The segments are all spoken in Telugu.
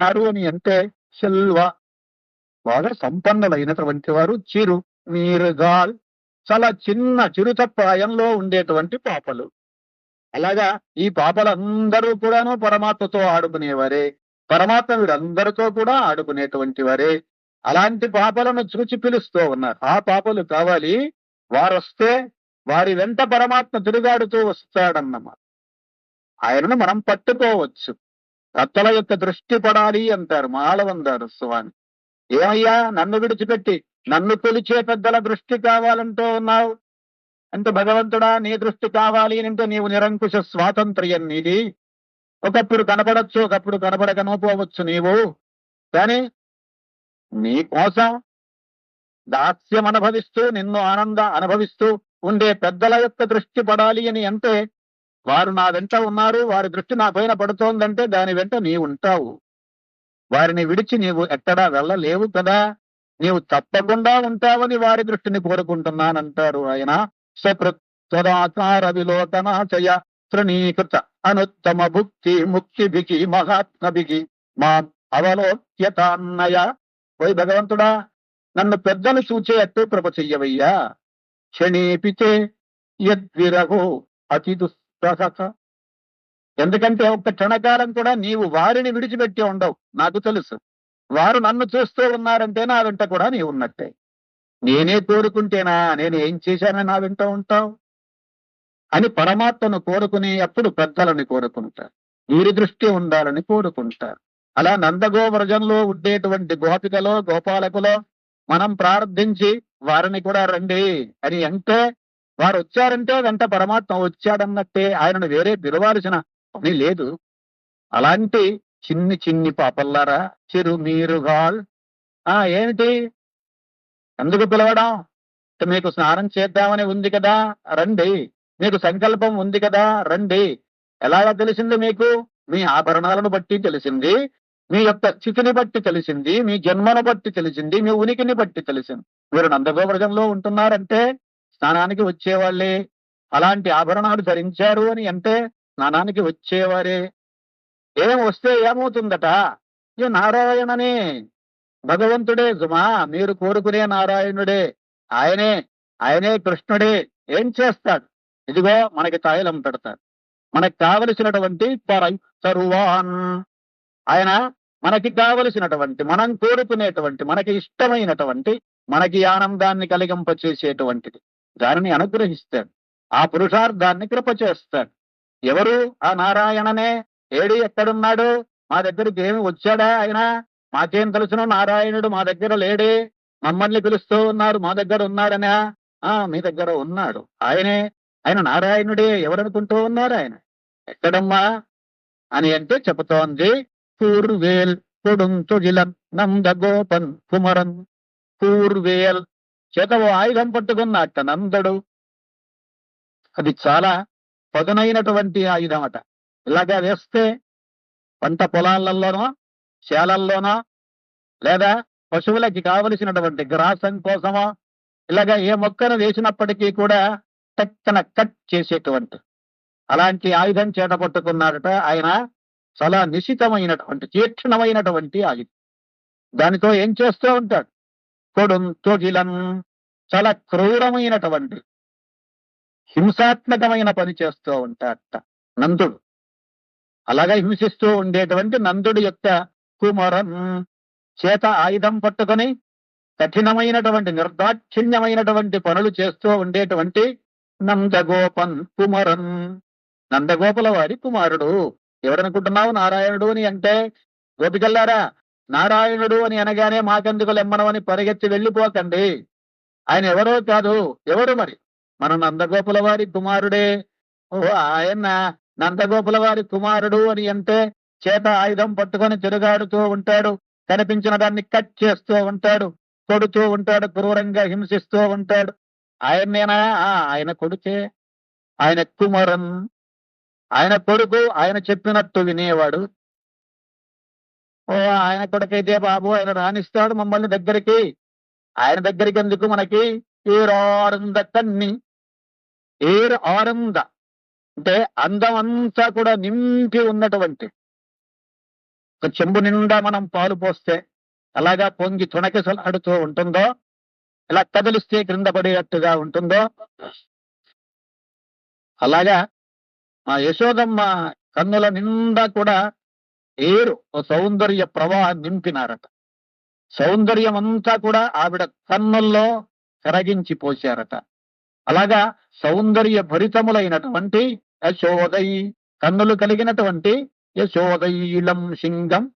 ఉన్నారు అని అంటే సెల్వ బాగా సంపన్నులైనటువంటి వారు చిరు మీరుగాల్ చాలా చిన్న చిరుతప్రాయంలో ఉండేటువంటి పాపలు. అలాగా ఈ పాపలందరూ కూడాను పరమాత్మతో ఆడుకునేవారే. పరమాత్మ వీరందరితో కూడా ఆడుకునేటువంటి వారే. అలాంటి పాపలను చూచి పిలుస్తూ ఉన్నారు. ఆ పాపలు కావాలి. వారు వస్తే వారి వెంట పరమాత్మ తిరుగాడుతూ వస్తాడన్నమాట. ఆయనను మనం పట్టుకోవచ్చు. కత్తల యొక్క దృష్టి పడాలి అంటారు మాళవందారు స్వామి ఏమయ్యా నన్ను విడిచిపెట్టి నన్ను పిలిచే పెద్దల దృష్టి కావాలంటూ ఉన్నావు? అంటే భగవంతుడా నీ దృష్టి కావాలి అంటే నీవు నిరంకుశ స్వాతంత్ర్యం నీది. ఒకప్పుడు కనపడచ్చు ఒకప్పుడు కనపడకనోపోవచ్చు నీవు. కానీ నీ కోసం దాస్యం అనుభవిస్తూ నిన్ను ఆనంద అనుభవిస్తూ ఉండే పెద్దల యొక్క దృష్టి పడాలి అని అంటే వారు నా వెంట ఉన్నారు వారి దృష్టి నా పైన పడుతోందంటే దాని వెంట నీవు ఉంటావు. వారిని విడిచి నీవు ఎక్కడా వెళ్ళలేవు కదా. నీవు తప్పకుండా ఉంటావని వారి దృష్టిని కోరుకుంటున్నానంటారు ఆయన. సదాచార విలోకనాచయ శృణీకృత అనుత్తమ భుక్తి ముక్తిభికి మహాత్మభికి మా అవలోక్యతాన్నయ. ఓయ్ భగవంతుడా నన్ను పెద్దలు చూచేట్టు కృప చెయ్యవయ్యా. క్షణేపితే యద్విరహో అతి దుస్ ఎందుకంటే ఒక్క క్షణకాలం కూడా నీవు వారిని విడిచిపెట్టి ఉండవు. నాకు తెలుసు. వారు నన్ను చూస్తూ ఉన్నారంటే నా వెంట కూడా నీవు ఉన్నట్టే. నేనే కోరుకుంటేనా? నేను ఏం చేశానని నా వెంట ఉంటావు? అని పరమాత్మను కోరుకునే అప్పుడు పెద్దలని కోరుకుంటారు. వీరి దృష్టి ఉండాలని కోరుకుంటారు. అలా నందగోవ్రజంలో ఉండేటువంటి గోపికలో గోపాలకులో మనం ప్రార్థించి వారిని కూడా రండి అని అంటే వారు వచ్చారంటే వెంట పరమాత్మ వచ్చాడన్నట్టే ఆయనను వేరే పిలవాల్సిన పని లేదు. అలాంటి చిన్ని చిన్ని పాపల్లారా చిరు మీరుగాల్ ఆ ఏమిటి? ఎందుకు పిలవడం? మీకు స్నానం చేద్దామని ఉంది కదా రండి. మీకు సంకల్పం ఉంది కదా రండి. ఎలాగా తెలిసింది మీకు? మీ ఆభరణాలను బట్టి తెలిసింది మీ యొక్క స్థితిని బట్టి తెలిసింది మీ జన్మను బట్టి తెలిసింది మీ ఉనికిని బట్టి తెలిసింది. మీరు నందగోవ్రజంలో ఉంటున్నారంటే స్నానానికి వచ్చేవాళ్ళే. అలాంటి ఆభరణాలు ధరించారు అని అంటే స్నానానికి వచ్చేవారే. ఏం వస్తే ఏమవుతుందట? ఈ నారాయణనే. భగవంతుడే సుమా మీరు కోరుకునే నారాయణుడే. ఆయనే ఆయనే కృష్ణుడే. ఏం చేస్తాడు? ఇదిగో మనకి తాయిలం పెడతాడు మనకి కావలసినటువంటి తరువాన్. ఆయన మనకి కావలసినటువంటి మనం కోరుకునేటువంటి మనకి ఇష్టమైనటువంటి మనకి ఆనందాన్ని కలిగింపచేసేటువంటిది. దానిని అనుగ్రహిస్తాడు. ఆ పురుషార్థాన్ని కృప చేస్తాడు ఎవరు? ఆ నారాయణనే. ఏడి ఎక్కడున్నాడు? మా దగ్గరికి ఏమి వచ్చాడా ఆయన? మాకేం తెలుసును? నారాయణుడు మా దగ్గర లేడే. మమ్మల్ని పిలుస్తూ ఉన్నారు. మా దగ్గర ఉన్నాడనా. ఆ మీ దగ్గర ఉన్నాడు. ఆయనే. ఆయన నారాయణుడే. ఎవరనుకుంటూ ఉన్నారు ఆయన? ఎక్కడమ్మా? అని అంటే చెబుతోంది. కూర్వేల్ నంద నందగోపన్ కుమరన్ కూర్వేల్ చేత ఓ ఆయుధం పట్టుకున్నట్ట నందడు అది చాలా పదునైనటువంటి ఆయుధం అట ఇలాగా వేస్తే పంట పొలాలలోనో శాలల్లోనో లేదా పశువులకి కావలసినటువంటి గ్రాసం కోసమో ఇలాగా ఏ మొక్కను వేసినప్పటికీ కూడా టక్కన కట్ చేసేటువంటి అలాంటి ఆయుధం చేత పట్టుకున్నాడట ఆయన చాలా నిశితమైనటువంటి తీక్షణమైనటువంటి ఆయుధం. దానితో ఏం చేస్తూ ఉంటాడు? కొడుం తొగిలం చాలా క్రూరమైనటువంటి హింసాత్మకమైన పని చేస్తూ ఉంటాడట నందుడు. అలాగా హింసిస్తూ ఉండేటువంటి నందుడి యొక్క కుమరం చేత ఆయుధం పట్టుకొని కఠినమైనటువంటి నిర్దాక్షిణ్యమైనటువంటి పనులు చేస్తూ ఉండేటువంటి నందగోపన్ కుమరన్. నందగోపుల వారి కుమారుడు. ఎవరనుకుంటున్నావు నారాయణుడు అని అంటే గోపికల్లారా? నారాయణుడు అని అనగానే మాకెందుకు లెమ్మనమని పరిగెత్తి వెళ్ళిపోకండి. ఆయన ఎవరో కాదు ఎవరు మరి? మన నందగోపుల వారి కుమారుడే. ఓ ఆయన నందగోపుల వారి కుమారుడు అని అంటే చేత ఆయుధం పట్టుకొని తిరుగాడుతూ ఉంటాడు కనిపించిన దాన్ని కట్ చేస్తూ ఉంటాడు కొడుతూ ఉంటాడు క్రూరంగా హింసిస్తూ ఉంటాడు. ఆయన్నేనా? ఆయన కొడుకే. ఆయన కుమారన్. ఆయన కొడుకు ఆయన చెప్పినట్టు వినేవాడు. ఆయన కొడుకైతే బాబు ఆయన రాణిస్తాడు మమ్మల్ని దగ్గరికి. ఆయన దగ్గరికి ఎందుకు మనకి? ఏరారంద కన్ని. ఏర్ ఆరంద. అంటే అందం అంతా కూడా నింపి ఉన్నటువంటి. ఒక చెంబు నిండా మనం పాలు పోస్తే అలాగా పొంగి తుణకిసలాడుతూ ఉంటుందో ఇలా కదిలిస్తే క్రింద పడేటట్టుగా ఉంటుందో. అలాగా మా యశోదమ్మ కన్నుల నిండా కూడా ఏరు ఓ సౌందర్య ప్రవాహం నింపినారట. సౌందర్యం అంతా కూడా ఆవిడ కన్నుల్లో కరగించి పోశారట. అలాగా సౌందర్య భరితములైనటువంటి యశోదయి కన్నులు కలిగినటువంటి యశోదయీలం సింగం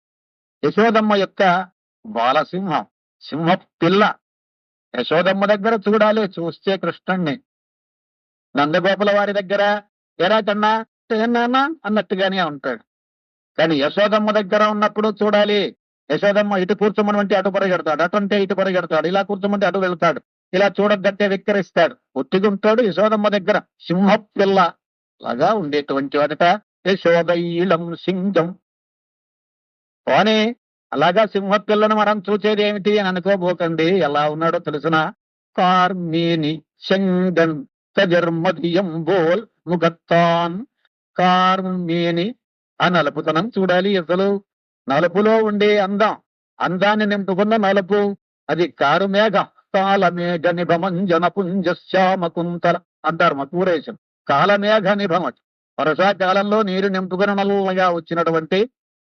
యశోదమ్మ యొక్క బాలసింహం సింహ పిల్ల. యశోదమ్మ దగ్గర చూడాలి చూస్తే కృష్ణుణ్ణి. నందగోపుల వారి దగ్గర ఎరా కన్నా అన్నట్టుగానే ఉంటాడు. కానీ యశోదమ్మ దగ్గర ఉన్నప్పుడు చూడాలి. యశోదమ్మ ఇటు కూర్చోమనంటే అటు పరిగెడతాడు అటు అంటే ఇటు పరిగెడతాడు ఇలా కూర్చోమంటే అటు వెళ్తాడు ఇలా చూడద్దంటే విక్కరిస్తాడు. ఒట్టిగుంటాడు యశోదమ్మ దగ్గర. సింహ పిల్ల లాగా ఉండేటువంటి వాడట. యశోదైలం సింహం పోనీ అలాగా సింహ పిల్లను మనం చూసేది ఏమిటి అని అనుకోబోకండి. ఎలా ఉన్నాడో తెలుసిన? కార్మేని శంగన్ తజర్మదియం బోల్ ముగత్తాన్ కార్మేని ఆ నలుపుతనం చూడాలి అసలు నలుపులో ఉండే అందం అందాన్ని నింపుకున్న నలుపు. అది కారు మేఘ కాలమేఘ నిభమంజన పుంజశ్యామ కుంతల అంటారు మా కూరేశం కాలమేఘ నిభమ వర్షాకాలంలో నీరు నింపుకుని నల్లగా వచ్చినటువంటి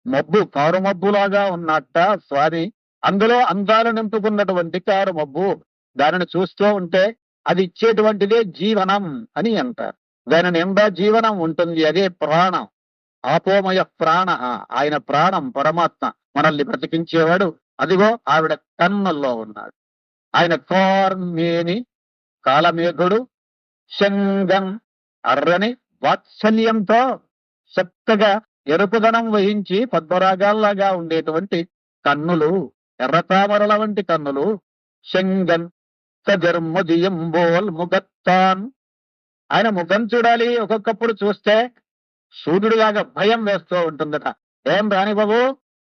మబ్బు కారు మబ్బులాగా ఉన్నట్ట స్వామి. అందులో అందాలు నింపుకున్నటువంటి కారు మబ్బు. దానిని చూస్తూ ఉంటే అది ఇచ్చేటువంటిదే జీవనం అని అంటారు. దాని నిండా జీవనం ఉంటుంది అదే ప్రాణం. ఆపోమయ ప్రాణ ఆయన ప్రాణం పరమాత్మ మనల్ని బ్రతికించేవాడు. అదిగో ఆవిడ కన్నుల్లో ఉన్నాడు. ఆయన కార్మేని కాలమేఘుడు శంగం అర్రని వాత్సల్యంతో చక్కగా ఎరుపుదనం వహించి పద్మరాగాల్లాగా ఉండేటువంటి కన్నులు ఎర్రతామరల వంటి కన్నులు శంగన్ సజర్మదియంబోల్ ముగత్తాన్. ఆయన ముఖం చూడాలి ఒక్కొక్కప్పుడు చూస్తే సూర్యుడిలాగా భయం వేస్తూ ఉంటుందట. ఏం రాని బాబు?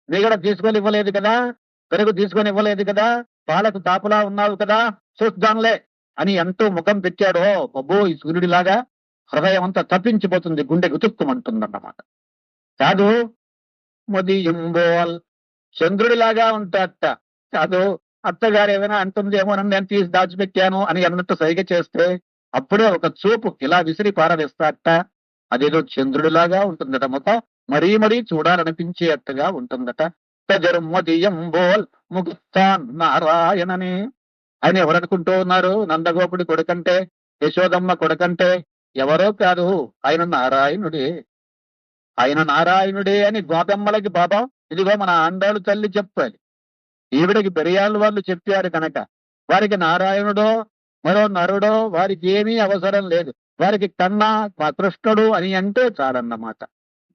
నీ కూడా తీసుకొని ఇవ్వలేదు కదా? పెరుగు తీసుకొని ఇవ్వలేదు కదా? పాలకు తాపులా ఉన్నావు కదా? చూద్దాంలే అని ఎంతో ముఖం పెట్టాడో బాబు ఈ సూర్యుడిలాగా హృదయం అంతా తప్పించిపోతుంది గుండె గుతుక్కుమంటుందన్నమాట కాదు మొదియంబోల్ చంద్రుడిలాగా ఉంటాట కాదు అత్తగారు ఏమైనా అంటుందేమోనని నేను తీసి దాచిపెట్టాను అని అన్నట్టు సైగ చేస్తే అప్పుడే ఒక చూపు ఇలా విసిరి పారవేస్తాట అదేదో చంద్రుడిలాగా ఉంటుందట ముఖం మరీ మరీ చూడాలనిపించేట్టుగా ఉంటుందట. తజర్మదియంబోల్ ముగుస్తాన్ నారాయణని. ఆయన ఎవరనుకుంటూ ఉన్నారు? నందగోపుడి కొడుకంటే? యశోదమ్మ కొడుకంటే? ఎవరో కాదు. ఆయన నారాయణుడే. ఆయన నారాయణుడే అని గోపమ్మలకి పాపం. ఇదిగో మన ఆండాలు తల్లి చెప్పాలి. ఈవిడకి పెరియాళ్ళు వాళ్ళు చెప్పారు కనుక. వారికి నారాయణుడో మరో నరుడో వారికి ఏమీ అవసరం లేదు. వారికి కన్నా మా కృష్ణుడు అని అంటే చాలన్నమాట.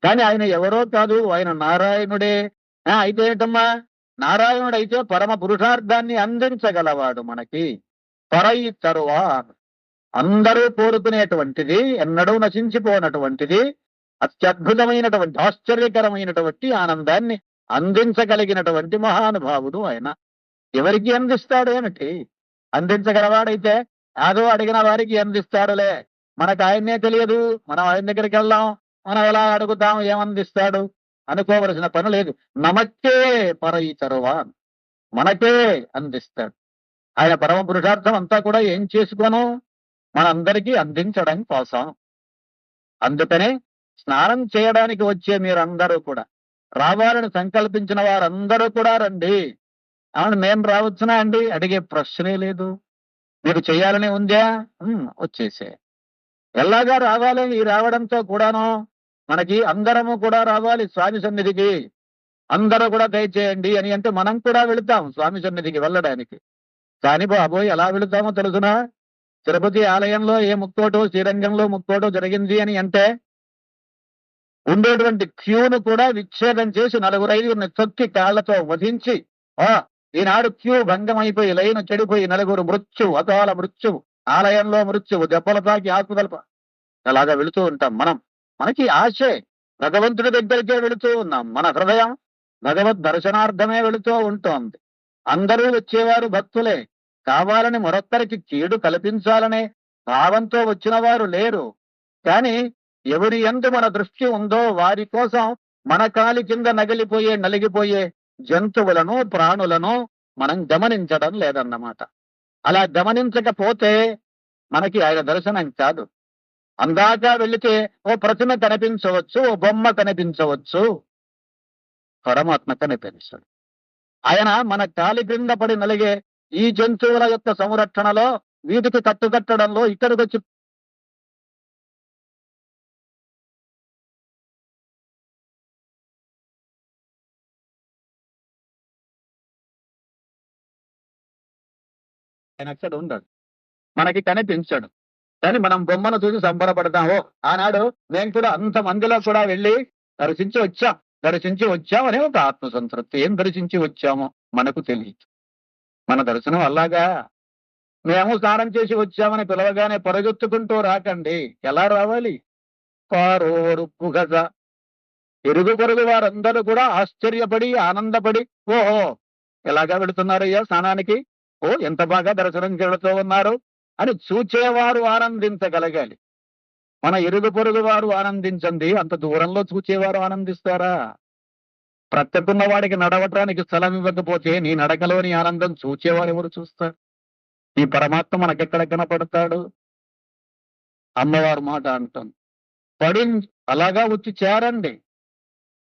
కానీ ఆయన ఎవరో కాదు ఆయన నారాయణుడే. ఆ, అయితే ఏంటమ్మా? నారాయణుడు అయితే పరమ పురుషార్థాన్ని అందించగలవాడు మనకి. పరై తరువా అందరూ కోరుకునేటువంటిది ఎన్నడూ నశించిపోనటువంటిది అత్యద్భుతమైనటువంటి ఆశ్చర్యకరమైనటువంటి ఆనందాన్ని అందించగలిగినటువంటి మహానుభావుడు ఆయన. ఎవరికి అందిస్తాడు ఏమిటి? అందించగలవాడైతే ఏదో అడిగిన వారికి అందిస్తాడులే. మనకు ఆయన్నే తెలియదు. మనం ఆయన దగ్గరికి వెళ్దాం. మనం ఎలా అడుగుతాం? ఏమందిస్తాడు? అనుకోవలసిన పని లేదు. నమక్కే పరయితరువా. మనకే అందిస్తాడు. ఆయన పరమ పురుషార్థం అంతా కూడా ఏం చేసుకోను? మనందరికీ అందించడం కోసం. అందుకనే స్నానం చేయడానికి వచ్చే మీరందరూ కూడా రావాలని సంకల్పించిన వారందరూ కూడా రండి. అవును మేము రావచ్చునా అండి? అడిగే ప్రశ్నే లేదు. మీకు చేయాలని ఉందా? వచ్చేసే. ఎలాగా రావాలి? ఈ రావడంతో కూడాను మనకి అందరము కూడా రావాలి స్వామి సన్నిధికి. అందరూ కూడా దయచేయండి అని అంటే మనం కూడా వెళుతాం స్వామి సన్నిధికి వెళ్ళడానికి. కానీ బాబోయ్ ఎలా వెళుతామో తెలుసునా? తిరుపతి ఆలయంలో ఏ ముక్కోటో శ్రీరంగంలో ముక్కోటో జరిగింది అని అంటే ఉండేటువంటి క్యూను కూడా విచ్ఛేదం చేసి నలుగురు ఐదుగురిని తొక్కి కాళ్ళతో వధించి ఆ ఈనాడు క్యూ భంగం అయిపోయి లైన్ చెడిపోయి నలుగురు మృత్యు అకాల మృత్యువు ఆలయంలో మృత్యువు దెబ్బలు తాకి ఆకుదలప అలాగా వెళుతూ ఉంటాం మనం. మనకి ఆశే భగవంతుడి దగ్గరికే వెళుతూ ఉన్నాం. మన హృదయం భగవద్ దర్శనార్థమే వెళుతూ ఉంటోంది. అందరూ వచ్చేవారు భక్తులే. కావాలని మరొక్కరికి కీడు కల్పించాలనే భావంతో వచ్చిన వారు లేరు. కానీ ఎవరి ఎందు మన దృష్టి ఉందో వారి కోసం మన కాలి కింద నగిలిపోయే నలిగిపోయే జంతువులను ప్రాణులను మనం గమనించడం లేదన్నమాట. అలా గమనించకపోతే మనకి ఆయన దర్శనం కాదు. అందాక వెళితే ఓ ప్రతిమ కనిపించవచ్చు ఓ బొమ్మ కనిపించవచ్చు. పరమాత్మ కనిపించడు ఆయన మన కాలి క్రింద పడి నలిగే ఈ జంతువుల యొక్క సంరక్షణలో వీటికి కట్టుకట్టడంలో ఇక్కడికి వచ్చి ఆయన అక్కడ ఉండడు మనకి కనిపించడు. కానీ మనం బొమ్మను చూసి సంబరపడతాము. ఆనాడు మేము కూడా అంత మందిలో కూడా వెళ్ళి దర్శించి వచ్చాం. దర్శించి వచ్చామనే ఒక ఆత్మసంతృప్తి. ఏం దర్శించి వచ్చామో మనకు తెలియదు. మన దర్శనం అలాగా మేము స్నానం చేసి వచ్చామని పిలవగానే పొరగొత్తుకుంటూ రాకండి. ఎలా రావాలి? పారోరు పుగజ ఇరుగు పొరుగు వారందరూ కూడా ఆశ్చర్యపడి ఆనందపడి ఓహో ఎలాగా వెళుతున్నారయ్యా స్నానానికి? ఓ ఎంత బాగా దర్శనం చేడుతూ ఉన్నారు? అని చూచేవారు ఆనందించగలగాలి. మన ఇరుగు పొరుగు వారు ఆనందించండి. అంత దూరంలో చూచేవారు ఆనందిస్తారా? ప్రత్యకున్న వాడికి నడవటానికి స్థలం ఇవ్వకపోతే నీ నడకలోని ఆనందం చూచేవారు ఎవరు చూస్తారు? నీ పరమాత్మ మనకెక్కడ కనపడతాడు? అమ్మవారు మాట అంటాం పడి అలాగా వచ్చి చేరండి.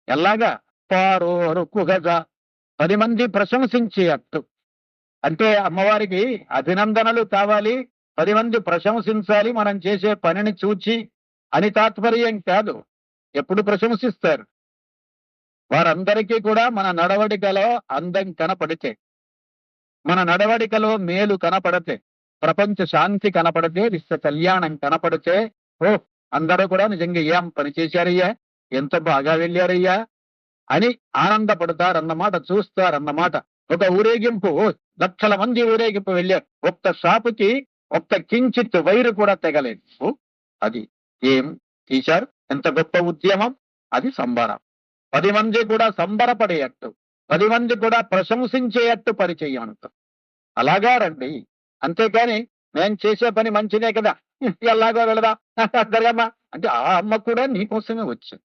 ఎలాగా? పారోరు కుగజ. పది మంది ప్రశంసించే అట్టు అంటే అమ్మవారికి అభినందనలు కావాలి పది మంది ప్రశంసించాలి మనం చేసే పనిని చూచి అని తాత్పర్యం కాదు. ఎప్పుడు ప్రశంసిస్తారు? వారందరికీ కూడా మన నడవడికలో అందం కనపడితే మన నడవడికలో మేలు కనపడితే ప్రపంచ శాంతి కనపడితే విశ్వ కళ్యాణం కనపడితే ఓ అందరూ కూడా నిజంగా ఏం పని చేశారయ్యా? ఎంత బాగా వెళ్ళారయ్యా? అని ఆనందపడతారన్నమాట చూస్తారన్నమాట. ఒక ఊరేగింపు ఓ, లక్షల మంది ఊరేగింపు వెళ్ళారు ఒక్క షాపుకి ఒక్క కించిత్ వైరు కూడా తెగలేదు. అది ఏం తీశారు ఎంత గొప్ప ఉద్యమం! అది సంబరం. పది మంది కూడా సంబరపడేయట్టు. పది మంది కూడా ప్రశంసించేయట్టు పరిచయం అలాగా రండి. అంతేకాని నేను చేసే పని మంచిదే కదా. ఎలాగో వెళదా. జరగమ్మా అంటే ఆ అమ్మ కూడా నీకోసమే వచ్చింది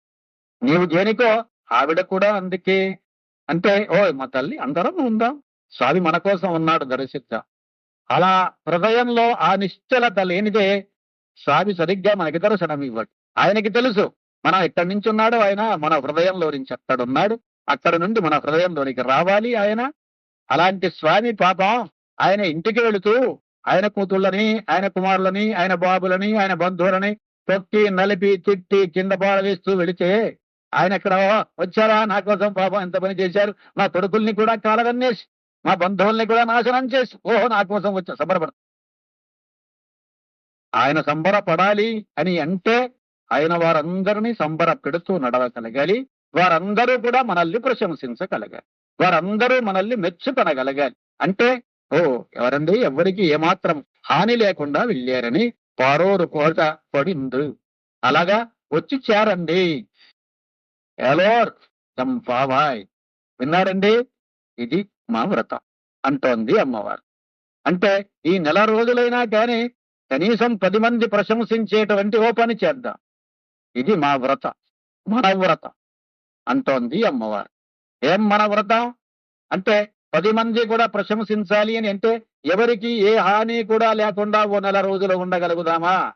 నీవు దేనికో? ఆవిడ కూడా అందుకే. అంటే ఓ మా తల్లి అందరం ఉందాం. స్వామి మన కోసం ఉన్నాడు దర్శిద్దాం అలా హృదయంలో ఆ నిశ్చలత లేనిదే స్వామి సరిగ్గా మనకి దర్శనం ఇవ్వడు. ఆయనకి తెలుసు మనం ఎక్కడి నుంచి ఉన్నాడో ఆయన మన హృదయంలో నుంచి అక్కడున్నాడు. అక్కడ నుండి మన హృదయంలోనికి రావాలి ఆయన. అలాంటి స్వామి పాపం ఆయన ఇంటికి వెళుతూ ఆయన కూతుళ్ళని ఆయన కుమారులని ఆయన బాబులని ఆయన బంధువులని తొక్కి నలిపి తిట్టి కింద పారవేస్తూ వెళితే ఆయన ఇక్కడ వచ్చారా? నా కోసం పాపం ఎంత పని చేశారు? నా కొడుకుల్ని కూడా కాలవన్నేసి మా బంధువుల్ని కూడా నాశనం చేసి ఓహో నా కోసం వచ్చా సంబరపడ. ఆయన సంబరపడాలి అని అంటే ఆయన వారందరినీ సంబర పెడుతూ నడవగలగాలి. వారందరూ కూడా మనల్ని ప్రశంసించగలగాలి. వారందరూ మనల్ని మెచ్చుకొనగలగాలి. అంటే ఓ ఎవరండి? ఎవరికి ఏమాత్రం హాని లేకుండా వెళ్ళారని పారోరు కోట పడింది అలాగా వచ్చి చేరండి. ఎలోర్ చంపావాయ్. విన్నారండి? ఇది మా వ్రతం అంటోంది అమ్మవారు. అంటే ఈ నెల రోజులైనా కానీ కనీసం పది మంది ప్రశంసించేటువంటి ఓ పని చేద్దాం. ఇది మా వ్రత మన వ్రత అంటోంది అమ్మవారు. ఏం మన వ్రతం? అంటే పది మంది కూడా ప్రశంసించాలి అని అంటే ఎవరికి ఏ హాని కూడా లేకుండా ఓ నెల రోజులు ఉండగలుగుదామా?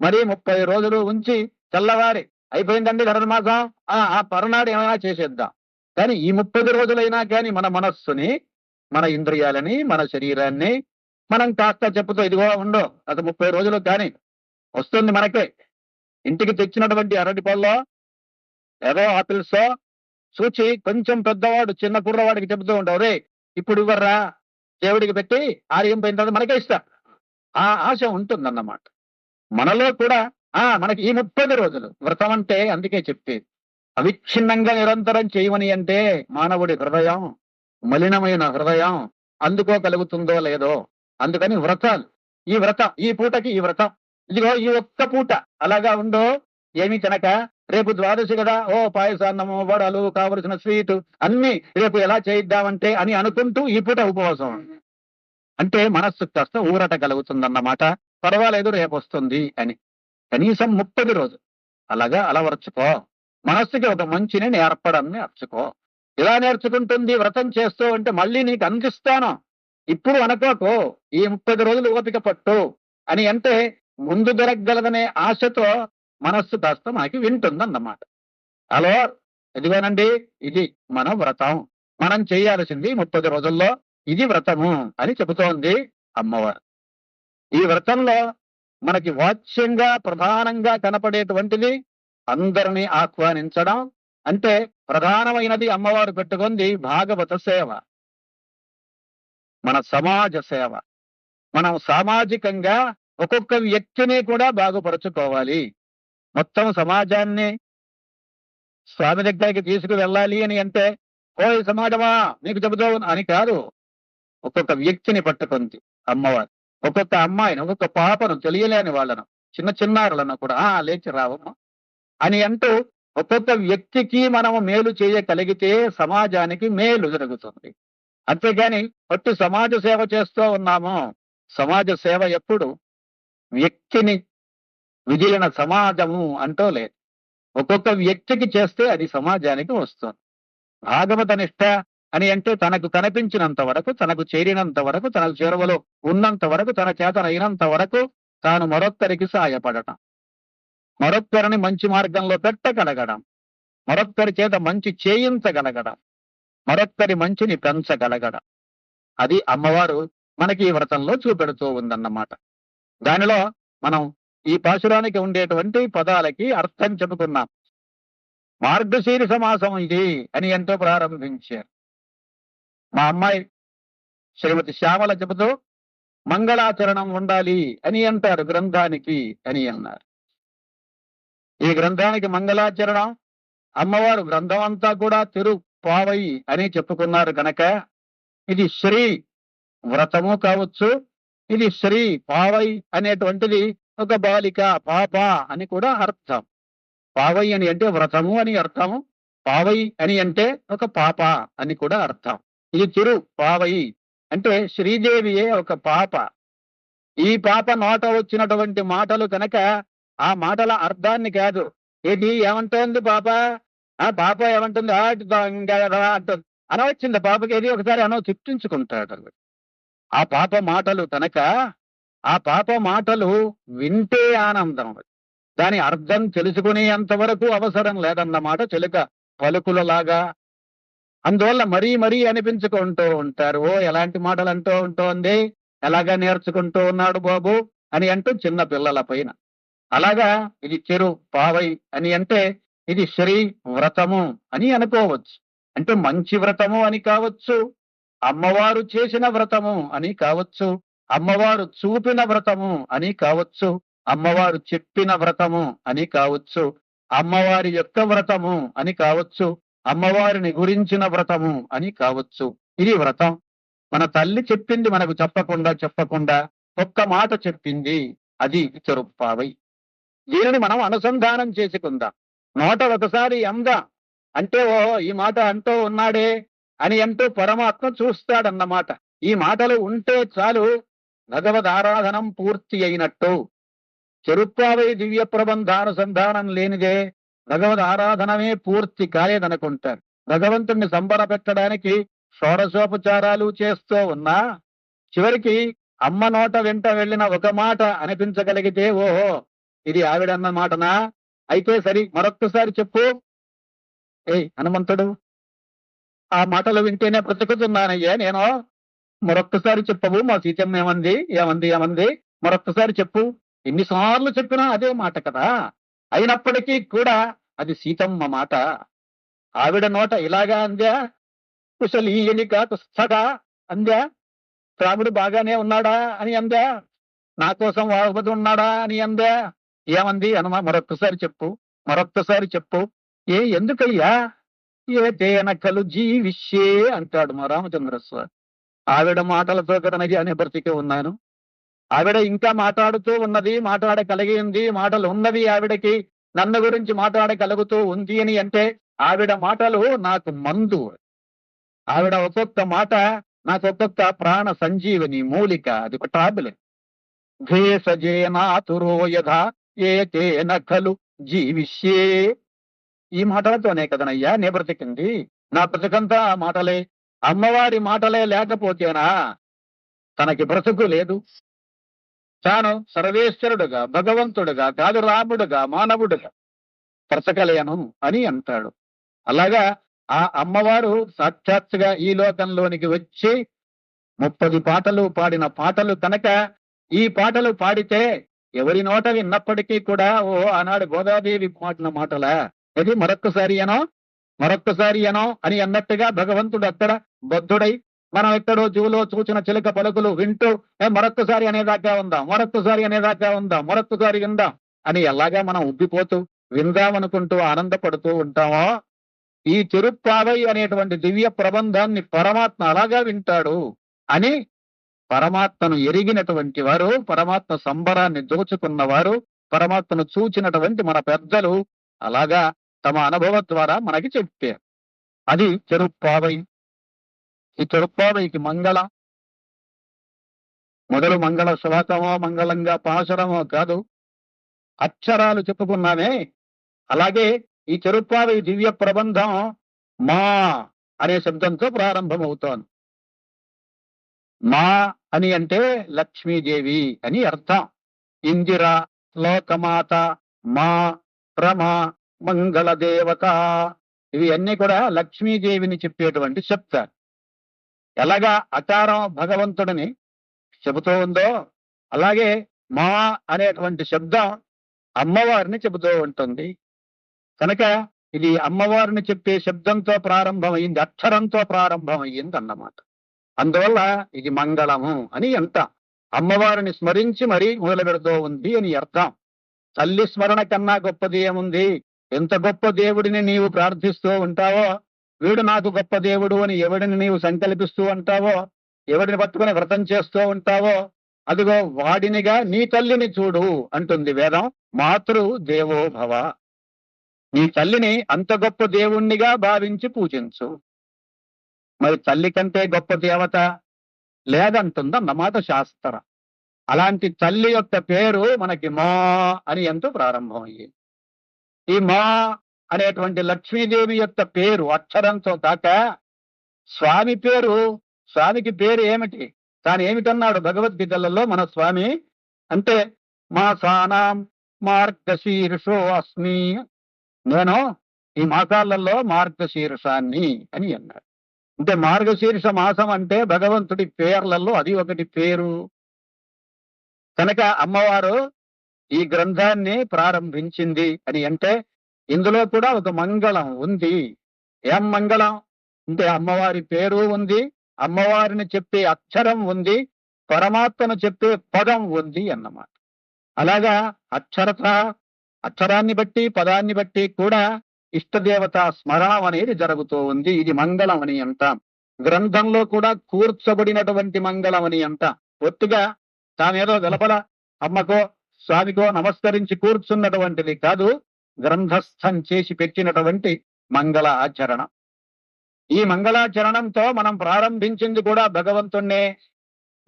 మరి ముప్పై రోజులు ఉంచి చల్లవారి అయిపోయిందండి ధనుర్మాసం ఆ ఆ పరనాడు ఏమైనా చేసేద్దాం. కానీ ఈ ముప్పది రోజులైనా కానీ మన మనస్సుని మన ఇంద్రియాలని మన శరీరాన్ని మనం కాస్త చెప్పుతో ఇదిగో ఉండో అది ముప్పై రోజులు కానీ వస్తుంది మనకే. ఇంటికి తెచ్చినటువంటి అరటి పళ్ళో ఏదో ఆపిల్స్ చూచి కొంచెం పెద్దవాడు చిన్న కుర్రవాడికి చెబుతూ ఉంటావు రే ఇప్పుడు ఇవ్వర్రా దేవుడికి పెట్టి ఆర్యం పోయిన తర్వాత మనకే ఇస్తా. ఆ ఆశ ఉంటుందన్నమాట. మనలో కూడా ఆ మనకి ఈ ముప్పై రోజులు వ్రతం అంటే అందుకే చెప్పేది అవిచ్ఛిన్నంగా నిరంతరం చేయమని అంటే మానవుడి హృదయం మలినమైన హృదయం అందుకోగలుగుతుందో లేదో. అందుకని వ్రతాలు. ఈ వ్రతం ఈ పూటకి ఈ వ్రతం. ఇదిగో ఈ ఒక్క పూట అలాగా ఉండో ఏమి తినక రేపు ద్వాదశి కదా ఓ పాయసాన్నము వడలు కావలసిన స్వీట్ అన్ని రేపు ఎలా చేయిద్దామంటే అని అనుకుంటూ ఈ పూట ఉపవాసం. అంటే మనస్సు కాస్త ఊరట కలుగుతుందన్నమాట. పర్వాలేదు రేపు వస్తుంది అని. కనీసం ముప్పది రోజు అలాగా అలవరచుకో. మనస్సుకి ఒక మంచిని నేర్పడం నేర్చుకో. ఇలా నేర్చుకుంటుంది వ్రతం చేస్తూ ఉంటే మళ్ళీ నీకు అందిస్తాను. ఇప్పుడు అనుకోకు ఈ ముప్పై రోజులు ఓపిక పట్టు అని అంటే ముందు దొరకగలదనే ఆశతో మనస్సు కాస్త మనకి వింటుందన్నమాట. హలో ఇదిగోనండి ఇది మన వ్రతం. మనం చేయాల్సింది ముప్పై రోజుల్లో ఇది వ్రతము అని చెబుతోంది అమ్మవారు. ఈ వ్రతంలో మనకి వాచ్యంగా ప్రధానంగా కనపడేటువంటిది అందరినీ ఆహ్వానించడం అంటే ప్రధానమైనది అమ్మవారు పెట్టుకుంది భాగవత సేవ. మన సమాజ సేవ. మనం సామాజికంగా ఒక్కొక్క వ్యక్తిని కూడా బాగుపరచుకోవాలి. మొత్తం సమాజాన్ని స్వామి దగ్గరికి తీసుకు వెళ్ళాలి అని అంటే ఓయ్ సమాజమా నీకు చెబుతావు అని కాదు. ఒక్కొక్క వ్యక్తిని పట్టుకుంది అమ్మవారు. ఒక్కొక్క అమ్మాయిని ఒక్కొక్క పాపను తెలియలేని వాళ్ళను చిన్న చిన్నారులను కూడా లేచి రావమ్మా అని అంటూ ఒక్కొక్క వ్యక్తికి మనము మేలు చేయగలిగితే సమాజానికి మేలు జరుగుతుంది. అంతేగాని పట్టు సమాజ సేవ చేస్తూ ఉన్నాము సమాజ సేవ ఎప్పుడు వ్యక్తిని విజిలిన సమాజము అంటూ లేదు. ఒక్కొక్క వ్యక్తికి చేస్తే అది సమాజానికి వస్తుంది. భాగవత నిష్ట అని అంటే తనకు కనిపించినంత వరకు తనకు చేరినంత వరకు తనకు చేరువలో ఉన్నంత వరకు తన చేతనైనంత వరకు తాను మరొక్కరికి సాయపడటం. మరొక్కరిని మంచి మార్గంలో పెట్టగలగడం. మరొక్కరి చేత మంచి చేయించగలగడం. మరొక్కరి మంచిని పెంచగలగడం. అది అమ్మవారు మనకి ఈ వ్రతంలో చూపెడుతూ ఉందన్నమాట. దానిలో మనం ఈ పాశురానికి ఉండేటువంటి పదాలకి అర్థం చెప్పుకున్నాం మార్గశీరి సమాసం ఇది అని ఎంతో ప్రారంభించారు. మా అమ్మాయి శ్రీమతి శ్యామల చెబుతూ మంగళాచరణం ఉండాలి అని అంటారు గ్రంథానికి అని అన్నారు. ఈ గ్రంథానికి మంగళాచరణం. అమ్మవారు గ్రంథం అంతా కూడా తిరుపావై అని చెప్పుకున్నారు కనుక ఇది శ్రీ వ్రతము కావచ్చు ఇది శ్రీ పావై అనేటువంటిది ఒక బాలిక పాప అని కూడా అర్థం. పావై అని అంటే వ్రతము అని అర్థము పావై అని అంటే ఒక పాప అని కూడా అర్థం. ఇది తిరు పావై అంటే శ్రీదేవియే ఒక పాప. ఈ పాప నోట వచ్చినటువంటి మాటలు కనుక ఆ మాటల అర్థాన్ని కాదు. ఏంటి ఏమంటోంది పాప? ఆ పాప ఏమంటుంది? ఆ అంటుంది. అనవచ్చింది పాపకి ఏది? ఒకసారి అనో తిట్టించుకుంటాడు ఆ పాప మాటలు తనక ఆ పాప మాటలు వింటే ఆనందం దాని అర్థం తెలుసుకునేంత వరకు అవసరం లేదన్నమాట చెలుక పలుకులలాగా. అందువల్ల మరీ మరీ అనిపించుకుంటూ ఉంటారు. ఓ ఎలాంటి మాటలు అంటూ ఉంటోంది? ఎలాగా నేర్చుకుంటూ ఉన్నాడు బాబు? అని అంటూ చిన్న పిల్లల పైన. అలాగా ఇది చెరు పావై అని అంటే ఇది శ్రీ వ్రతము అని అనుకోవచ్చు. అంటే మంచి వ్రతము అని కావచ్చు అమ్మవారు చేసిన వ్రతము అని కావచ్చు అమ్మవారు చూపిన వ్రతము అని కావచ్చు అమ్మవారు చెప్పిన వ్రతము అని కావచ్చు అమ్మవారి యొక్క వ్రతము అని కావచ్చు అమ్మవారిని గురించిన వ్రతము అని కావచ్చు. ఇది వ్రతం. మన తల్లి చెప్పింది మనకు చెప్పకుండా చెప్పకుండా ఒక్క మాట చెప్పింది అది చెరుప్పావై దీనిని మనం అనుసంధానం చేసుకుందాం. నోట ఒకసారి ఎందా అంటే ఓ ఈ మాట అంటూ ఉన్నాడే అని అంటూ పరమాత్మ చూస్తాడన్నమాట. ఈ మాటలు ఉంటే చాలు భగవదారాధనం పూర్తి అయినట్టు. చెరుప్పావై దివ్య ప్రబంధానుసంధానం లేనిదే భగవద్ ఆరాధనమే పూర్తి కాలేదనుకుంటారు. భగవంతుణ్ణి సంబర పెట్టడానికి షోడశోపచారాలు చేస్తూ ఉన్నా చివరికి అమ్మ నోట వెంట వెళ్ళిన ఒక మాట అనిపించగలిగితే ఓహో ఇది ఆవిడన్న మాటనా? అయితే సరి మరొక్కసారి చెప్పు. ఏయ్ హనుమంతుడు ఆ మాటలు వింటేనే బ్రతుకుతున్నానయ్యా నేను. మరొక్కసారి చెప్పవు మా సీతమ్మ ఏమంది ఏమంది ఏమంది? మరొక్కసారి చెప్పు. ఎన్నిసార్లు చెప్పినా అదే మాట కదా? అయినప్పటికీ కూడా అది సీతమ్మ మాట. ఆవిడ నోట ఇలాగా అందా? కుశలీయని తుస్తగా అందా? రాముడు బాగానే ఉన్నాడా అని అందా? నా కోసం వాగుబడి ఉన్నాడా అని అందా? ఏమంది? అనుమా మరొక్కసారి చెప్పు. మరొక్కసారి చెప్పు. ఏ ఎందుకయ్యా? ఏ తేనకలు జీవిష్యే అంటాడు మా రామచంద్ర స్వామి. ఆవిడ మాటలతో కదనది అనే బ్రతికి ఉన్నాను. ఆవిడ ఇంకా మాట్లాడుతూ ఉన్నది మాట్లాడగలిగింది మాటలు ఉన్నవి ఆవిడకి. నన్ను గురించి మాట్లాడగలుగుతూ ఉంది అని అంటే ఆవిడ మాటలు నాకు మందు. ఆవిడ ఒక్కొక్క మాట నాకు ఒక్కొక్క ప్రాణ సంజీవని మూలిక. అది ఒక టాబ్లెట్. భేషజేనాతురో యథా ఏ ఖలు జీవిష్యే. ఈ మాటలతోనే కదనయ్యా నే బ్రతికింది. నా బ్రతికంతా ఆ మాటలే. అమ్మవారి మాటలే లేకపోతేనా? తనకి బ్రతుకు లేదు. తాను సర్వేశ్వరుడుగా భగవంతుడుగా కాదు రాముడుగా మానవుడుగా బ్రతకలేను అని అంటాడు. అలాగా ఆ అమ్మవారు సాక్షాత్తుగా ఈ లోకంలోనికి వచ్చి ముప్పది పాటలు పాడిన పాటలు కనుక ఈ పాటలు పాడితే ఎవరి నోట విన్నప్పటికీ కూడా ఓ ఆనాడు గోదాదేవి మాటిన మాటలా? ఇది మరొక్కసారి అనో మరొక్కసారి అనో అని అన్నట్టుగా భగవంతుడు అక్కడ బద్ధుడై మనం ఎక్కడో జూలో చూసిన చిలక పలుకులు వింటూ మరొక్కసారి అనేదాకా ఉందాం? మరొక్కసారి అనేదాకా ఉందాం? మరొక్కసారి విందాం. అని ఎలాగా మనం ఉబ్బిపోతూ విందామనుకుంటూ ఆనందపడుతూ ఉంటామో ఈ తిరుప్పావై అనేటువంటి దివ్య ప్రబంధాన్ని పరమాత్మ అలాగా వింటాడు అని పరమాత్మను ఎరిగినటువంటి వారు పరమాత్మ సంబరాన్ని దోచుకున్నవారు పరమాత్మను చూచినటువంటి మన పెద్దలు అలాగా తమ అనుభవం ద్వారా మనకి చెప్పారు. అది చెరుప్పావై ఈ చెరుప్పావైకి మంగళ. మొదలు మంగళ శ్లోకమో మంగళంగా పాశరమో కాదు. అక్షరాలు చెప్పుకున్నామే. అలాగే ఈ చెరుప్పావై దివ్య ప్రబంధం మా అనే శబ్దంతో ప్రారంభమవుతోంది. మా అని అంటే లక్ష్మీదేవి అని అర్థం. ఇందిర లోకమాత మా ప్రమ మంగళ దేవత ఇవి అన్ని కూడా లక్ష్మీదేవిని చెప్పేటువంటి శబ్దాలు. ఎలాగా అకారం భగవంతుడిని చెబుతూ ఉందో అలాగే మా అనేటువంటి శబ్దం అమ్మవారిని చెబుతూ ఉంటుంది. కనుక ఇది అమ్మవారిని చెప్పే శబ్దంతో ప్రారంభమైంది అక్షరంతో ప్రారంభమైంది అన్నమాట. అందువల్ల ఇది మంగళము అని ఎంత? అమ్మవారిని స్మరించి మరీ మొదలు పెడుతూ ఉంది అని అర్థం. తల్లి స్మరణ కన్నా గొప్పది ఏముంది? ఎంత గొప్ప దేవుడిని నీవు ప్రార్థిస్తూ ఉంటావో వీడు నాకు గొప్ప దేవుడు అని ఎవడిని నీవు సంకల్పిస్తూ ఉంటావో ఎవడిని పట్టుకుని వ్రతం చేస్తూ ఉంటావో అదిగో వాడినిగా నీ తల్లిని చూడు అంటుంది వేదం. మాతృ దేవో భవ. నీ తల్లిని అంత గొప్ప దేవుణ్ణిగా భావించి పూజించు. మరి తల్లి కంటే గొప్ప దేవత లేదంటుంది అన్నమాట శాస్త్ర అలాంటి తల్లి యొక్క పేరు మనకి మా అని ఎంతో ప్రారంభమయ్యింది ఈ మా అనేటువంటి లక్ష్మీదేవి యొక్క పేరు అక్షరంతో కాక స్వామి పేరు స్వామికి పేరు ఏమిటి? తాను ఏమిటన్నాడు భగవద్గీతలలో మన స్వామి? అంటే మా సానాం మార్గశీర్షో అస్మి. నేను ఈ మాసాలలో మార్గశీర్షాన్ని అని అన్నాడు. అంటే మార్గశీర్ష మాసం అంటే భగవంతుడి పేర్లలో అది ఒకటి పేరు. కనుక అమ్మవారు ఈ గ్రంథాన్ని ప్రారంభించింది అని అంటే ఇందులో కూడా ఒక మంగళం ఉంది. ఏం మంగళం? అంటే అమ్మవారి పేరు ఉంది అమ్మవారిని చెప్పే అక్షరం ఉంది పరమాత్మను చెప్పే పదం ఉంది అన్నమాట. అలాగా అక్షరత అక్షరాన్ని బట్టి పదాన్ని బట్టి కూడా ఇష్టదేవత స్మరణం అనేది జరుగుతూ ఉంది. ఇది మంగళం అని అంట. గ్రంథంలో కూడా కూర్చబడినటువంటి మంగళం అని అంట. ఒత్తుగా తామేదో వెలపల అమ్మకో స్వామికో నమస్కరించి కూర్చున్నటువంటిది కాదు. గ్రంథస్థం చేసి పెట్టినటువంటి మంగళ ఆచరణ ఈ మంగళాచరణంతో మనం ప్రారంభించింది కూడా భగవంతుణ్ణే.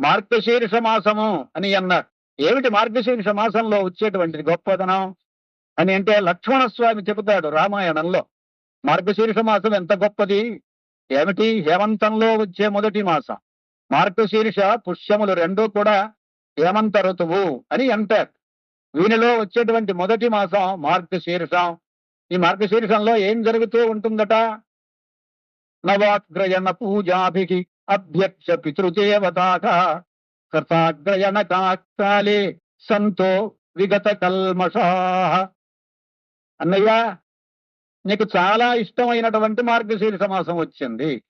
మార్గశీర్ష మాసము అని అన్నారు. ఏమిటి మార్గశీర్ష మాసంలో వచ్చేటువంటిది గొప్పదనం? అని అంటే లక్ష్మణ స్వామి చెబుతాడు రామాయణంలో. మార్గశీర్ష మాసం ఎంత గొప్పది? ఏమిటి? హేమంతంలో వచ్చే మొదటి మాసం. మార్గశీర్ష పుష్యములు రెండూ కూడా హేమంత ఋతువు అని అంటారు. వీనిలో వచ్చేటువంటి మొదటి మాసం మార్గశీర్షం. ఈ మార్గశీర్షంలో ఏం జరుగుతూ ఉంటుందట? నవాగ్రయణ పూజాభి అభ్యక్ష పితృదేవతాక కృతాగ్రయణ కాలే సంతో విగత కల్మషా అన్నయ్య నీకు చాలా ఇష్టమైనటువంటి మార్గశీర్ష మాసం వచ్చింది.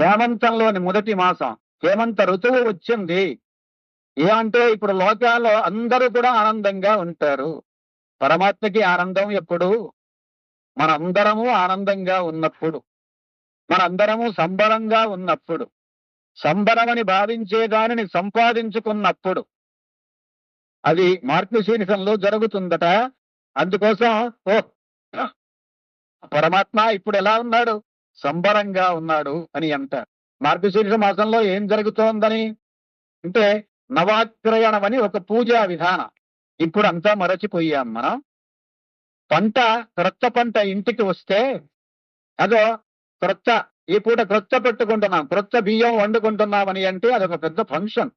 హేమంతంలోని మొదటి మాసం హేమంత ఋతువు వచ్చింది. ఏమంటే ఇప్పుడు లోకాల్లో అందరూ కూడా ఆనందంగా ఉంటారు. పరమాత్మకి ఆనందం ఎప్పుడు? మనందరము ఆనందంగా ఉన్నప్పుడు. మనందరము సంబరంగా ఉన్నప్పుడు. సంబరమని భావించే దానిని సంపాదించుకున్నప్పుడు. అది మార్గశీర్షంలో జరుగుతుందట. అందుకోసం ఓ పరమాత్మ ఇప్పుడు ఎలా ఉన్నాడు? సంబరంగా ఉన్నాడు అని అంట. మార్గశీర్ష మాసంలో ఏం జరుగుతోందని? అంటే నవాగ్రయణం అని ఒక పూజా విధానం. ఇప్పుడు అంతా మరచిపోయాం మనం. పంట క్రొత్త పంట ఇంటికి వస్తే అదో క్రొత్త ఈ పూట క్రొత్త పెట్టుకుంటున్నాం క్రొత్త బియ్యం వండుకుంటున్నామని అంటే అదొక పెద్ద ఫంక్షన్.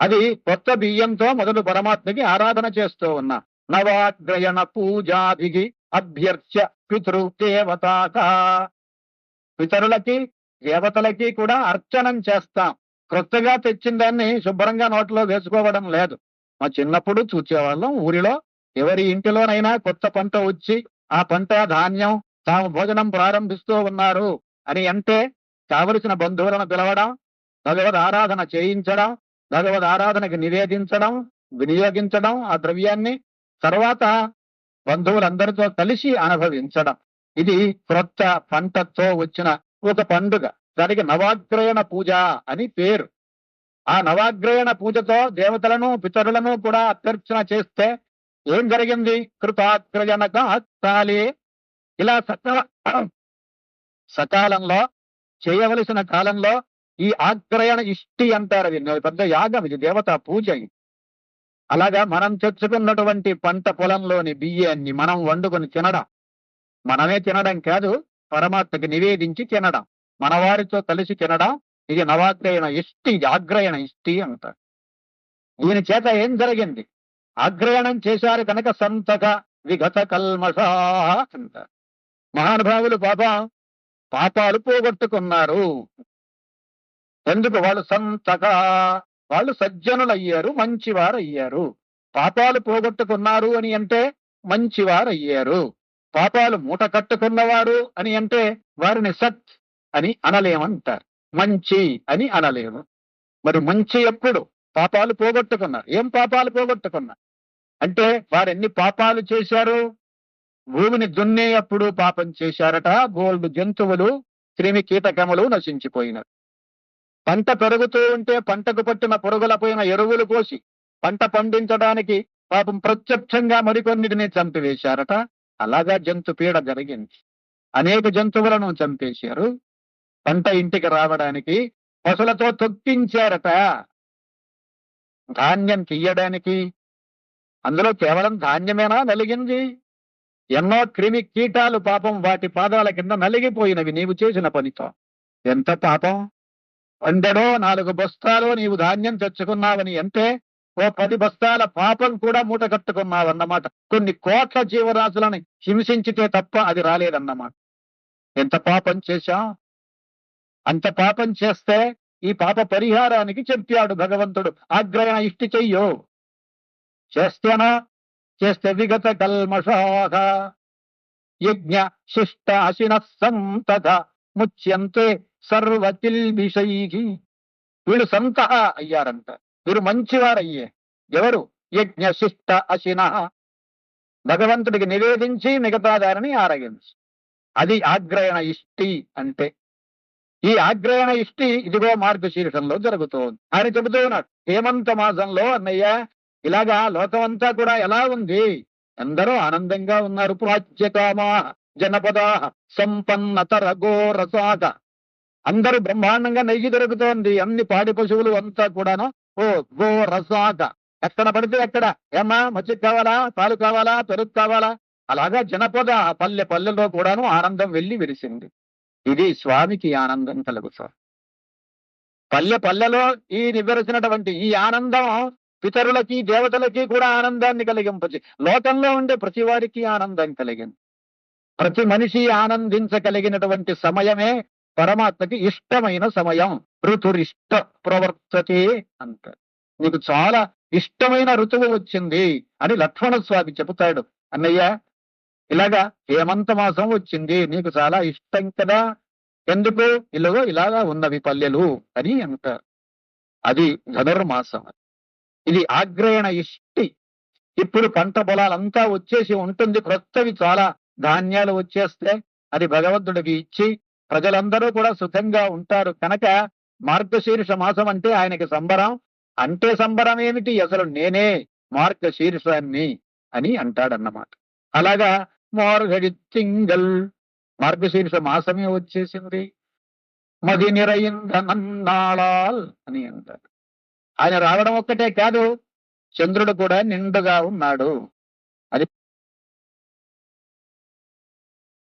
అది కొత్త బియ్యంతో మొదలు పరమాత్మకి ఆరాధన చేస్తూ ఉన్నా. నవాగ్రయణ పూజాదిగి అభ్యర్థ్య పితృ దేవతాక పితరులకి దేవతలకి కూడా అర్చనం చేస్తాం. క్రొత్తగా తెచ్చిన దాన్ని శుభ్రంగా నోట్లో వేసుకోవడం లేదు. మా చిన్నప్పుడు చూసేవాళ్ళం ఊరిలో ఎవరి ఇంటిలోనైనా కొత్త పంట వచ్చి ఆ పంట ధాన్యం తాము భోజనం ప్రారంభిస్తూ ఉన్నారు అని అంటే కావలసిన బంధువులను పిలవడం భగవద్ ఆరాధన చేయించడం భగవద్ ఆరాధనకి నివేదించడం వినియోగించడం ఆ ద్రవ్యాన్ని తర్వాత బంధువులందరితో కలిసి అనుభవించడం. ఇది క్రొత్త పంటతో వచ్చిన ఒక పండుగ. దానికి నవాగ్రయణ పూజ అని పేరు. ఆ నవాగ్రయణ పూజతో దేవతలను పితరులను కూడా అభ్యర్చన చేస్తే ఏం జరిగింది? కృతాగ్రయణ కాలి ఇలా సకాల సకాలంలో చేయవలసిన కాలంలో ఈ ఆగ్రయణ ఇష్టి అంటారు పెద్ద యాగం ఇది దేవత పూజ ఇది. అలాగా మనం తెచ్చుకున్నటువంటి పంట పొలంలోని బియ్యాన్ని మనం వండుకొని తినడం. మనమే తినడం కాదు పరమాత్మకి నివేదించి తినడం. మన వారితో కలిసి తినడం ఇది నవాగ్రయణ ఇష్టి ఇది ఆగ్రయణ ఇష్టి అంటారు. దీని చేత ఏం జరిగింది? ఆగ్రయణం చేశారు కనుక సంతక విగత కల్మషా అంటారు. మహానుభావులు పాపం పాపాలు పోగొట్టుకున్నారు. ఎందుకు వాళ్ళు సంతక వాళ్ళు సజ్జనులయ్యారు మంచివారు అయ్యారు పాపాలు పోగొట్టుకున్నారు అని అంటే మంచివారు అయ్యారు పాపాలు మూట కట్టుకున్నవారు అని అంటే వారిని సత్ అని అనలేమంటారు. మంచి అని అనలేము. మరి మంచి ఎప్పుడు? పాపాలు పోగొట్టుకున్నారు. ఏం పాపాలు పోగొట్టుకున్నారు? అంటే వారు ఎన్ని పాపాలు చేశారు? భూమిని దున్నేటప్పుడు పాపం చేశారట. గోల్డ్ జంతువులు క్రిమి కీటకములు నశించిపోయినారు పంట పెరుగుతూ ఉంటే పంటకు పట్టిన పురుగులపైన ఎరువులు పోసి పంట పండించడానికి పాపం ప్రత్యక్షంగా మరికొన్నిటిని చంపివేశారట. అలాగా జంతు పీడ జరిగింది. అనేక జంతువులను చంపేశారు. పంట ఇంటికి రావడానికి పశులతో తొక్కించారట. ధాన్యం తీయడానికి. అందులో కేవలం ధాన్యమేనా నలిగింది? ఎన్నో క్రిమి కీటాలు పాపం వాటి పాదాల కింద నలిగిపోయినవి నీవు చేసిన పనితో. ఎంత పాపం? వందడో నాలుగు బస్తాలు నీవు ధాన్యం తెచ్చుకున్నావని అంటే ఓ పది బస్తాల పాపం కూడా మూట కట్టుకున్నావన్నమాట కొన్ని కోట్ల జీవరాశులని హింసించితే తప్ప అది రాలేదన్నమాట. ఎంత పాపం చేశాం? అంత పాపం చేస్తే ఈ పాప పరిహారానికి చెప్పాడు భగవంతుడు. ఆగ్రహణ ఇష్టి చెయ్యో. చేస్తేనా? చేస్తే విగత కల్మషాధ యజ్ఞ శిష్ట అశిన సంతత ముచ్యంతే సర్వతిల్బిషైకి వీళ్ళు సంత అయ్యారంట. వీరు మంచివారయ్యే. ఎవరు? యజ్ఞ శిష్ట అశిన. భగవంతుడికి నివేదించి మిగతా దానిని ఆరగించి. అది ఆగ్రహణ ఇష్టి అంటే. ఈ ఆగ్రహణ ఇష్టి ఇదిగో మార్గశీర్షంలో జరుగుతోంది. ఆయన చెబుతూ ఉన్నాడు హేమంత మాసంలో అన్నయ్య ఇలాగా లోకమంతా కూడా ఎలా ఉంది? అందరూ ఆనందంగా ఉన్నారు. ప్రాచ్యకామా జనపద సంపన్నతర ఘోరసాగ అందరూ బ్రహ్మాండంగా నెయ్యి దొరుకుతోంది అన్ని పాడి పశువులు అంతా కూడాను. ఓ గో రసాక ఎక్కడ పడితే ఎక్కడ ఏమా మచ్చి కావాలా పాలు కావాలా పెరుగు కావాలా? అలాగా జనపద పల్లె పల్లెలో కూడాను ఆనందం వెళ్ళి విరిసింది. ఇది స్వామికి ఆనందం కలుగుతుంది పల్లె పల్లెలో ఈ నివరిసినటువంటి ఈ ఆనందం పితరులకి దేవతలకి కూడా ఆనందాన్ని కలిగింపచ్చు లోకంలో ఉండే ప్రతి వారికి ఆనందం కలిగింది. ప్రతి మనిషి ఆనందించగలిగినటువంటి సమయమే పరమాత్మకి ఇష్టమైన సమయం. ఋతురిష్ట ప్రవర్తతే అంట. నీకు చాలా ఇష్టమైన ఋతువు వచ్చింది అని లక్ష్మణ స్వామి చెబుతాడు. అన్నయ్య ఇలాగా హేమంత మాసం వచ్చింది నీకు చాలా ఇష్టం కదా. ఎందుకు? ఇలాగో ఇలాగా ఉన్నవి పల్లెలు అని అంటారు అది ధనుర్మాసం ఇది ఆగ్రహణ ఇష్టి. ఇప్పుడు పంట పొలాలంతా వచ్చేసి ఉంటుంది క్రొత్తవి చాలా ధాన్యాలు వచ్చేస్తే అది భగవంతుడికి ఇచ్చి ప్రజలందరూ కూడా సుఖంగా ఉంటారు. కనుక మార్గశీర్ష మాసం అంటే ఆయనకి సంబరం. అంటే సంబరం ఏమిటి? అసలు నేనే మార్గశీర్షాన్ని అని అంటాడన్నమాట. అలాగా మార్గడి తింగల్ మార్గశీర్ష మాసమే వచ్చేసింది. మది నిరయిందనన్నాళాల్ అని అంటారు. ఆయన రావడం ఒక్కటే కాదు చంద్రుడు కూడా నిండుగా ఉన్నాడు.